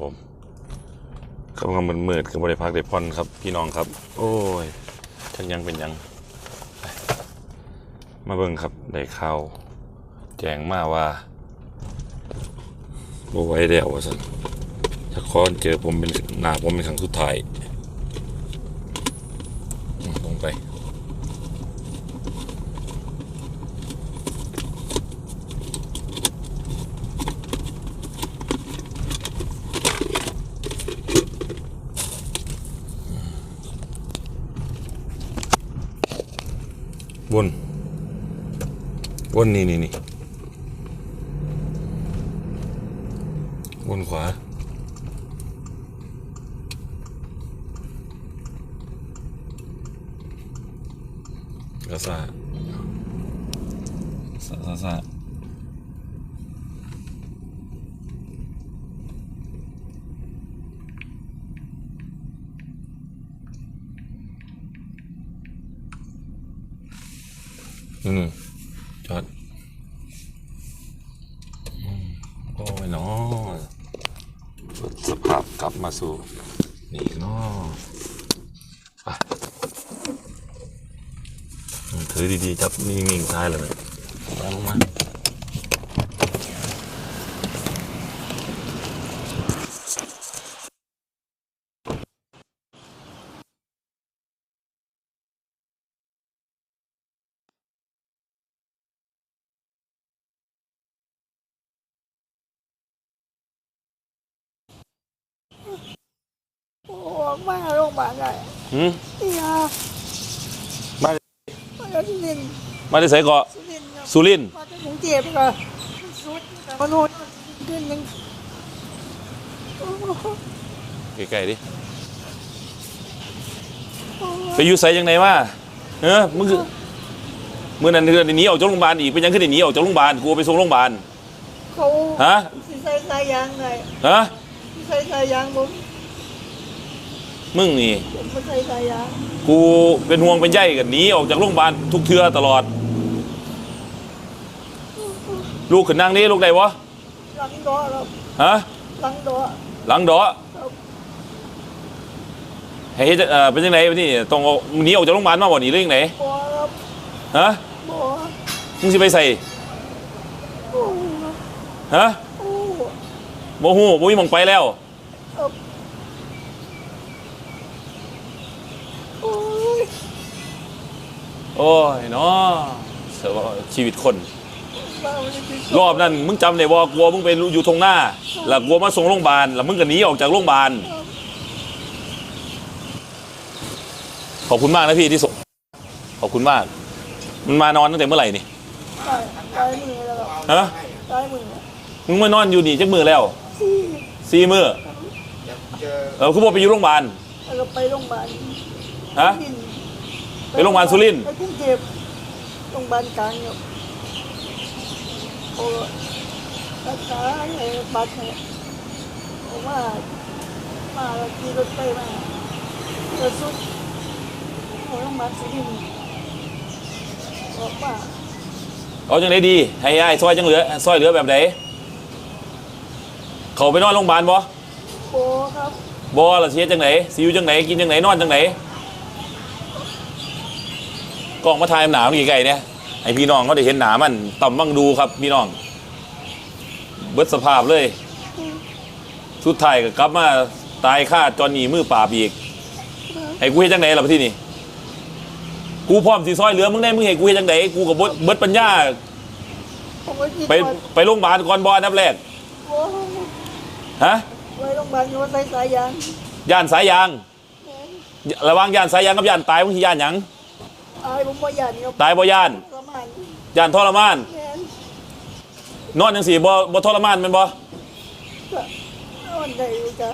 ผมกำลังมืดมืดคือบริพักได้พอนครับ พี่น้องครับ โอ้ยทักยังเป็นยัง มาเบิ่งครับได้ข่าว แจ้งมาว่าบ่ไหว้แล้วว่าสันถ้าคอนเจอผมเป็นหน้าผมเป็นครั้งสุดท้ายอืมลงไป บน บนนี่นี่นี่บนขวา กระซ่าซาซาซาอืมจอดอืมโอ้ย เนาะสภาพกลับมาสู่นี่เนาะไปถือดีๆจับนิ่งๆท้ายเลยนะลงมา มาโรงพยาบาลได้หืมนี่ฮะมามาจากสุรินทร์มาได้ใส่เกาะสุรินทร์ครับสุรินทร์มาจากกรุงเทพค่ะสุดมนุษย์ขึ้นหนึ่งโอ้โหใกล้ๆดิไปอยู่ใส่ยังไงวะเออมึงคือมือนั้นคือหนีออกจากโรงพยาบาลอีกเป็นยังขึ้นหนีออกจากโรงพยาบาลกูเอาไปส่งโรงพยาบาลเขาฮะสิใส่สายยางไงฮะสิใส่สายยางผม มึงนี่ผมไม่ใส่สายยางกูเป็นห่วงเป็นใยกันหนีออกจากโรงพยาบาลทุกเทือตลอด ลูกขึ้นนั่งนี่ลูกใดวะหลังดอครับฮะหลังดอหลังดอครับให้เฮ็ดเอ่อเป็นยังไงวะนี่ต้องเอาหนีออกจากโรงพยาบาลมาบ่หนีเรื่องไหนบัวครับฮะบัวมึงสิไปใส่โอ้ครับฮะโอ้บ่ฮู้บ่มีหมองไปแล้วครับโอ้ย โอ้ยเนาะเสียว่าชีวิตคนมาวันนี้รอบนั้นมึงจำได้บ่กลัวมึงไปอยู่ตรงหน้า แล้วกลัวมาส่งโรงพยาบาลแล้วมึงก็หนีออกจากโรงพยาบาลขอบคุณมากนะพี่ที่ส่งขอบคุณมาก มันมานอนตั้งแต่เมื่อไหร่นี่ตายตายมือแล้วครับฮะตายมือมึงมานอนอยู่นี่จักมือแล้วที่สี่มือเออคุณบอกไปอยู่โรงพยาบาลแล้วก็ไปโรงพยาบาลฮะ ไปโรงพยาบาลสุรินทร์ไปกรุงเทพโรงพยาบาลกลางครับโอ้รักษาไอ้บัตรเนี่ยผมว่ามาแล้วขี่รถไปมาเจอสุดโรงพยาบาลสุรินทร์บอกว่าเอาจังไดดี ให้ยายซอยจังเหลือซอยเหลือแบบไหนเขาไปนอนโรงพยาบาลบ่โบครับบ่ละเสียจังไหนสิอยู่จังไหนกินจังไหนนอนจังไหน กล้องมาถ่ายหนามันไกลๆเนี่ยให้พี่น้องเขาได้เห็นหนามันต่ำบังดูครับพี่น้อง เบิดสภาพเลย สุดท้ายก็กลับมาตายค่าจอนนี่มือปราบอีกให้กูเฮ็ดจังไหนล่ะพี่นี่ กูพร้อมสิซอยเหลือมึงได้มึงให้กูเฮ็ดจังไหนกูกับเบิดปัญญาผมก็คิดไปว่าไปโรงพยาบาลก่อนบอลนับแรกโอ้ฮะไปโรงพยาบาลอยู่ว่าใส่สายยางย่านสายยางแม่นระหวังย่านสายยางกับย่านตายมึงสิย่านหยัง ตายผมว่าย่านครับตายบ่ย่านประมาณย่านทรมาน แม่นนอนจังสี่บ่บ่ทรมานแม่นบ่ก็วันใดอยู่จ้ะ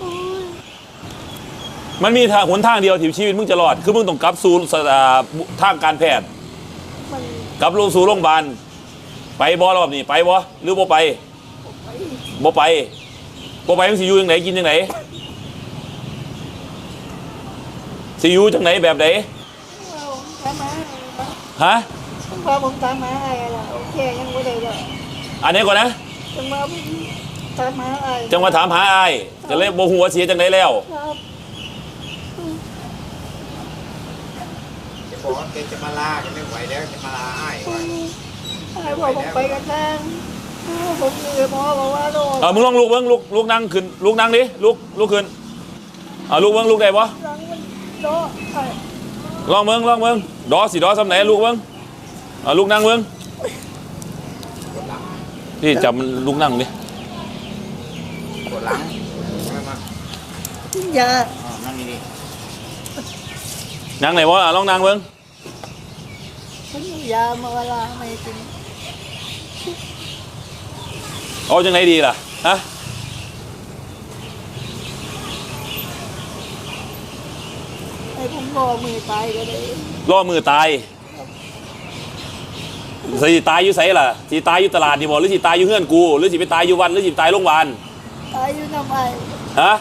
โอ้ยมันมีทางหนทางเดียวที่ชีวิตมึงจะรอด คือมึงต้องกลับสู่สถาทางการแพทย์มันกลับลงสู่โรงพยาบาลไปบ่รอบนี้ไปบ่หรือบ่ไปไปบ่ไปบ่ไปมึงสิอยู่จังไหนกินจังไหน สิอยู่จังไหนแบบไหนเอาตามมาฮะต้องพาผมตามมาอะไรล่ะโอเคยังไม่ได้เลยอันนี้ก่อนนะจังมาพี่ตามมาไอ้จังมาถามหาอายจะเลยโบหัวาเสียจังไดแล้วครับจะบอกว่าแกจะมาลาแกไม่ไหวแล้วจะมาลาอ้ายไว้ไอ้บอกผมไปกันแทงผมเหนื่อยหมอบอกว่าโดนเออมึงลองลุกเบิ้งลุกลุกนั่งขึ้นลุกนั่งดิลุกลุกขึ้นเอาลุกเบิ้งลุกได้ปะหลังมัน โดนไอ้ลองเบิ้งลองเบิ้งดอสิดอสำไหนลุกเบิ้งเอาลุกนั่งเบิ้งพี่จับมันลุกนั่งดิปวดหลังมามากินยาอ๋อนั่งนี่นั่งไหนวะลองนั่งเบิ้งฉันมียามาเวลาไม่กินเอาจังไหนดีล่ะฮะ ไอ้ผมบอกมือตายก็เลยล่อมือตายสิตายอยู่ไสล่ะสิตายอยู่ตลาดนี่บ่หรือสิตายอยู่เฮือนกูหรือสิไปตายอยู่วัดหรือสิตายโรงพยาบาลตายอยู่น้ำไอ้ฮะ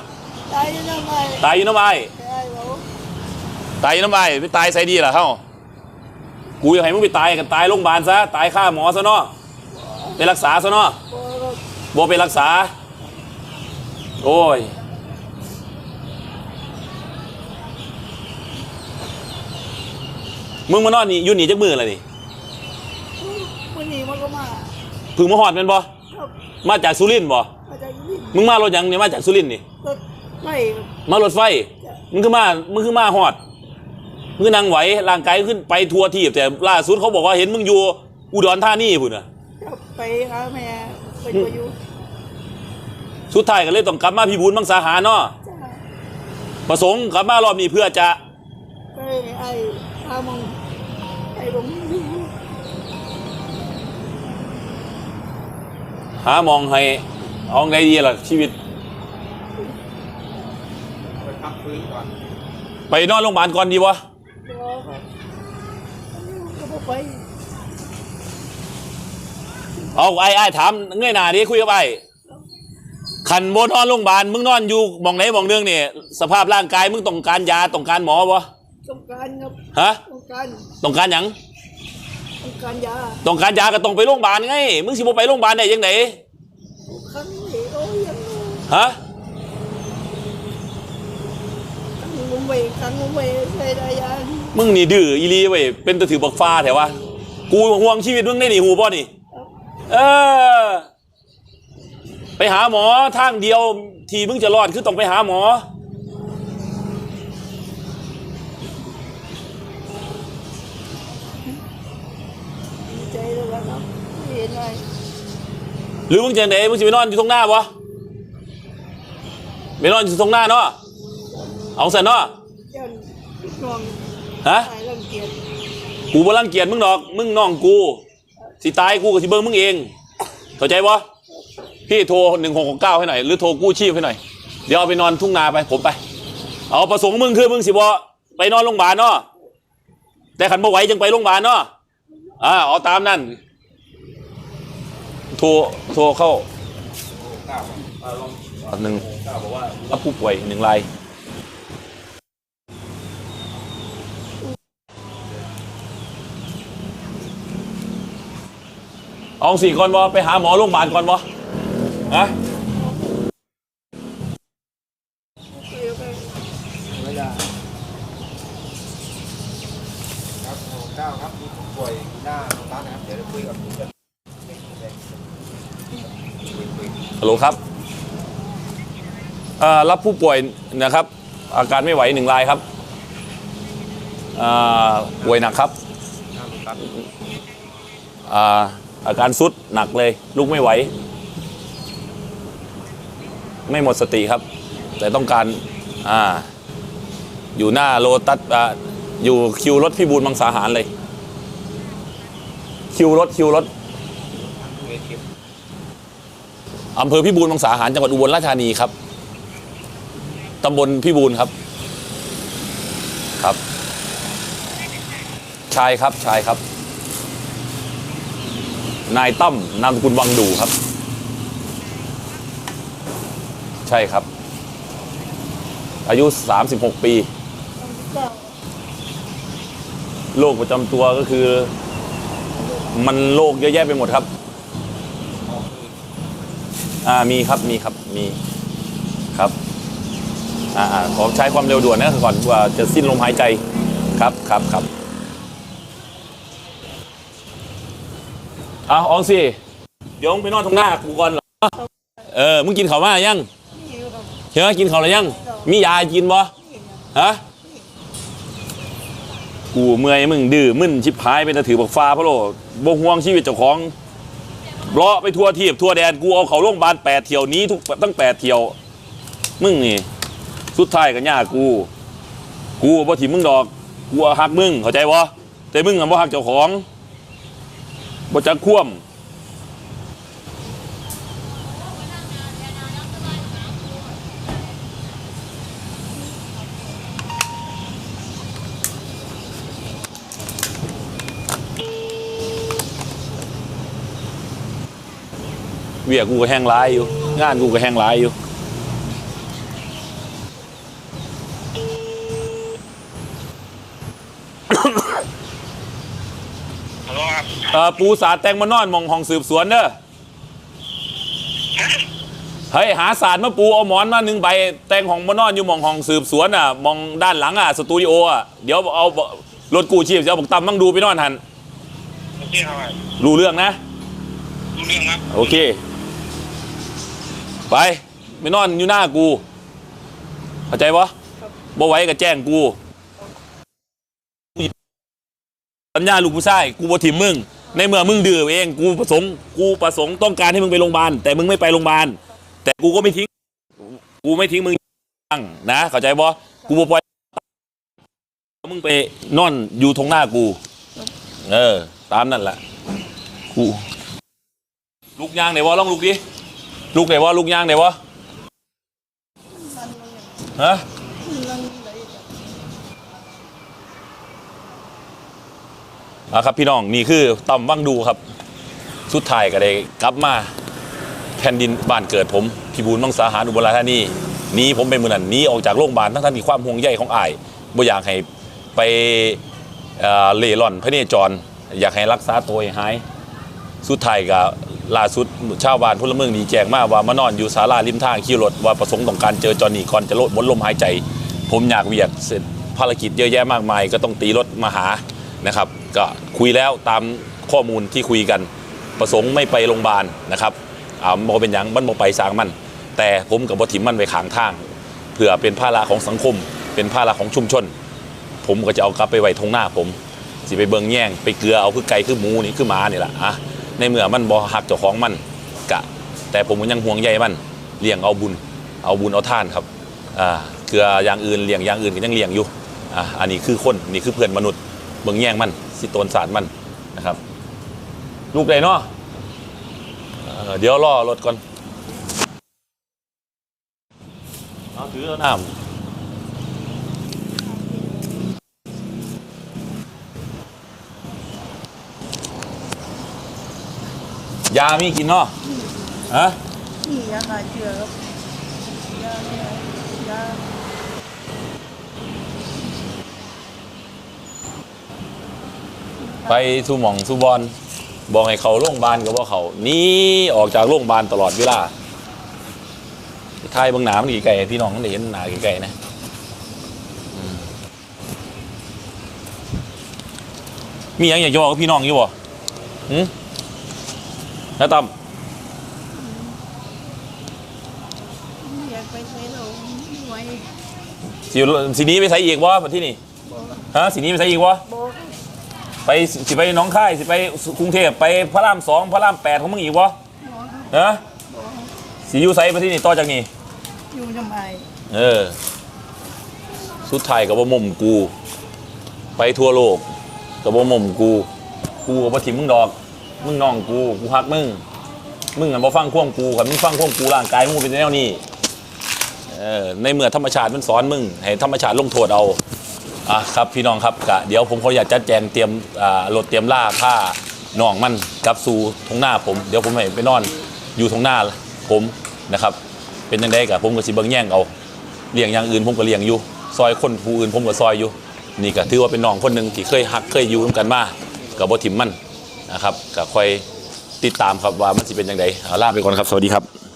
ตายอยู่น้ำไอ้ตายอยู่น้ำไอ้ไอ้บอกตายอยู่น้ำไอ้ไปตายไสดีล่ะเฮ้ากูอยากให้มึงไปตายกันตายโรงพยาบาลซะตายค่าหมอซะเนาะไปรักษาซะเนาะบอกบ่ไปรักษา โอ้ย มึงมานอนนี่อยู่นี่จักมืออะไรนี่วันนี้มันก็มาเพึ่งมาหอดแมันบ่ครับมาจากสุรินทร์บ่มาจากยี่มึงมารถหยังเนี่ยมาจากสุรินทร์นี่รถไล่มารถไฟมึงคือมามึงคือมาหอดมึงคือนั่งไหวร่างกายขึ้นไปทัวร์ทีบแต่ล่าสุดเขาบอกว่าเห็นมึงอยู่อุดรธานีพุ่นน่ะจะไปหาแม่ไปตัวอยู่สุดท้ายก็เลยต้องกลับมาพี่บุญมังสาหารเนาะจ้าประสงค์กลับมารอบนี้เพื่อจะ ไปไอ้ หามึงไอ้ผมหามองให้เอาไงดีล่ะชีวิต ไปพักฟื้นก่อนไปนอนโรงพยาบาลก่อนดีวะรอครับอันนี้ก็บอกไปเอาไอ้ไอ้ถามเงยหน้าดิคุยกับไอ้ขันบนนอนโรงพยาบาลมึงนอนอยู่หมองไหนหมองเรื่องนี่สภาพร่างกายมึงต้องการยาต้องการหมอบ่ ต้องการครับฮะต้องการต้องการหยังต้องการยาต้องการยาก็ต้องไปโรงพยาบาลไงมึงสิบ่ไปโรงพยาบาลได้ยังไงครั้งนี้โอ้ยยังฮะครั้งผมไปครั้งผมไปใส่ได้ยังมึงนี่ดื้ออีหลีเว้ยเป็นตะถือบักฟ้าแถววะกูห่วงชีวิตมึงได้หนีหูบ่นี่เออ ไปหาหมอทางเดียวที่มึงจะรอดคือต้องไปหาหมอ ดีใจเลยครับ เห็นไหมหรือมึงจะไหนมึงจะไปนอนอยู่ตรงหน้าปะไปนอนอยู่ตรงหน้าเนาะเอาเสร็จเนาะยันน้องฮะตายรังเกียจกูบ่รังเกียจมึงดอก มึงน้องกูสิตายกูกับสิเบิ้งมึงเองเข้าใจปะพี่โทรหนึ่งหกเก้าให้หน่อยหรือโทรกู้ชีพให้หน่อยเดี๋ยวเอาไปนอนทุ่งนาไปผมไป เอาประสงค์มึงคือมึงสิบอไปนอนโรงพยาบาลเนาะแต่ขันบ่ไหวจึงไปโรงพยาบาลเนาะอ่าเอาตามนั่น โทรโทรเข้าหนึ่งรับผู้ป่วยหนึ่งรายเอาสี่ก่อนบอไปหาหมอโรงพยาบาลก่อนบอฮะครับหกเก้าครับมีผู้ป่วยหน้าโรงพยาบาลนะครับ เดี๋ยวเราคุยกับคุณกันคุยคุย ฮัลโหลครับรับผู้ป่วยนะครับ อาการไม่ไหวหนึ่งรายครับป่วยหนักครับอาการสุดหนักเลยลุกไม่ไหว ไม่หมดสติครับ แต่ต้องการออยู่หน้าโลตัสออยู่คิวรถพี่บูลมังสาหารเลย คิวรถคิวรถ คุยเก็บ อำเภอพิบูลมังสาหารจังหวัดอุบลราชธานีครับตำบลพิบูลครับ ครับ ชายครับชายครับ นายตั้มนามสกุลวังดูครับ ใช่ครับ อายุ 36 ปีเก้าโรคประจำตัวก็คือ มันโรคเยอะแยะไปหมดครับ อ่ามีครับมีครับมีครับอ่าอ่าขอใช้ความเร็วด่วนนะก่อนว่าจะสิ้นลมหายใจครับครับครับเอาอองสิเดี๋ยวมึงไปนอนตรงหน้ากูก่อนเหรอเออมึงกินข้าวมายังนี่อยู่กับเฮ้ยกินข้าวหรือยัง มียากินบ่นี่นะฮะกูเมื่อยมึงดื้อมึนชิบหายเป็นตะถือบักฟ้าพะโลบ่ห่วงชีวิตเจ้าของ เลาะไปทั่วทีบทั่วแดนกูเอาเขาโรงพยาบาลแปดเที่ยวนี้ทุกตั้งแปดเที่ยว มึงนี่สุดท้ายกันยากู กูบ่ถิ่มมึงดอก กูหักมึงเข้าใจวะแต่มึงอะบ่หักเจ้าของบ่จักคว่ำ เวียกกูก็แห้งร้ายอยู่ งานกูก็แห้งร้ายอยู่ฮัลโหลครับเอ่อปูสาดแตงมานอนหมองห้องสืบสวนเด้อเฮ้ยหาสารมาปูเอาหมอนมาหนึ่งใบแตงของมานอนอยู่หมองห้องสืบสวนอะหมองด้านหลังอะสตูดิโออะเดี๋ยวเอารถกู้ชีพจะเอาบอกตำมั่งดูไปนอนหันโอเคครับรู้เรื่องนะ รู้เรื่องครับ โอเค ไปไปนอนอยู่หน้ากูเข้าใจปะบ่ไหว้ก็แจ้งกูสัญญาลูกผู้ชายกูบ่ถิ่มมึง ในเมื่อมึงดื้อเองกูประสงค์กูประสงค์ต้องการให้มึงไปโรงพยาบาลแต่มึงไม่ไปโรงพยาบาลแต่กูก็ไม่ทิ้ง กูไม่ทิ้งมึงนะเข้าใจปะกูบ่ปล่อยมึงไปนอนอยู่ตรงหน้ากู เออ ตามนั่นแหละกูลูกยางไหนวะลองลูกดิ ลูกไหนวะลูกยางไหนวะฮะอะครับพี่น้องนี่คือต่ำว่างดูครับสุดท้ายก็ได้กลับมาแผ่นดินบ้านเกิดผมพี่บูลมังสาหารอุบลราชธานีหนี้ผมเป็นมือนันหนี้ออกจากโรงพยาบาลทั้งท่านมีความห่วงใยของอายบ่อยากให้ไปเอ่อเล่ร่อนพระเนจร อยากให้รักษาตัวให้หาย สุดท้ายก็ ล่าสุดชาวบ้านพลเมืองดีแจ้งมาว่ามานอนอยู่ศาลาริมทางขี่รถว่าประสงค์ต้องการเจอจอนี่ก่อนจะลดบนลมหายใจ ผมอยากเวียกเสร็จภารกิจเยอะแยะมากมาย ก็ต้องตีรถมาหานะครับ ก็คุยแล้วตามข้อมูลที่คุยกัน ประสงค์ไม่ไปโรงพยาบาลนะครับอ่าบ่เป็นหยังมันบ่ไปสร้างมัน แต่ผมกับบทิมมันไว้ขางทางเพื่อเป็นภาระของสังคม เป็นภาระของชุมชน ผมก็จะเอากลับไปไว้ทงหน้าผมสิไปเบิงแย่งไปเกลือเอาคือไก่คือหมูนี่คือหมานี่แหละอะ ในเมื่อมันบ่หักเจ้าของมันกะ แต่ผมก็ยังห่วงใยมันเลี้ยงเอาบุญ เอาบุญเอาท่านครับอ่าเกลืออย่างอื่นเลี้ยงอย่างอื่นก็ยังเลี้ยงอยู่อ่าอันนี้คือคนนี่คือเพื่อนมนุษย์เบิงแย่งมันสิโตนศาสตร์มันนะครับ ลูกใดเนาะเอ่อเดี๋ยวรอรถก่อนเอาถือเอาน้ำ ยามีกินเนาะฮะนี่ยาหาเชื้อครับยายาไปสู่หม่องสู่บอลบอกให้เขาโรงพยาบาลก็ว่าเขานี่ออกจากโรงพยาบาลตลอดเวลาทายบางหนามันกี่ไก่พี่น้องมันเห็นหนากี่ไก่นะอืมมีหยังอยากจะบอกกับพี่น้องอยู่บ่หืม นะตั้มไม่อยากไปใช้เราไม่ไหวสีสีนี้ไปใส่อีกวะที่นี่บอกฮะสีนี้ไปใส่อีกวะบอกไปสิไปหน้องค่ายสิไปกรุงเทพไปพระรามสองพระรามแปดของมึงอีกวะบอกครับฮะบอกสียูไซไปที่นี่ต่อจากนี้อยู่ทำไมเออสุดท้ายกับว่ามุมกู ไปทั่วโลกกับว่ามุมกู กูกับว่าถิ่มมึงดอก มึงน้องกูกูฮักมึงมึงอะบ่ฟังข่วงกูครับมึงฟังข่วงกูร่างกายมึงเป็นแนวนี้เออในเมื่อธรรมชาติมันสอนมึงให้ธรรมชาติลงโทษเอาอะครับพี่น้องครับกะเดี๋ยวผมขออยากจัดแจงเตรียมอ่ารถเตรียมล่าผ้าน้องมันกลับสู่ทงหน้าผมเดี๋ยวผมให้ไปนอนอยู่ทงหน้าผมนะครับ เป็นยังไงกับผมก็สิเบิ่งแย่งเอาเลี้ยงอย่างอื่นผมก็เลี้ยงอยู่ ซอยคนผู้อื่นผมก็ซอยอยู่ นี่ก็ถือว่าเป็นน้องคนหนึ่งที่เคยหักเคยอยู่ร่วมกันมากับบ่ถิ่มมัน นะครับก็คอยติดตามครับว่ามันจะเป็นยังไงเอาลาไปก่อนครับ สวัสดีครับ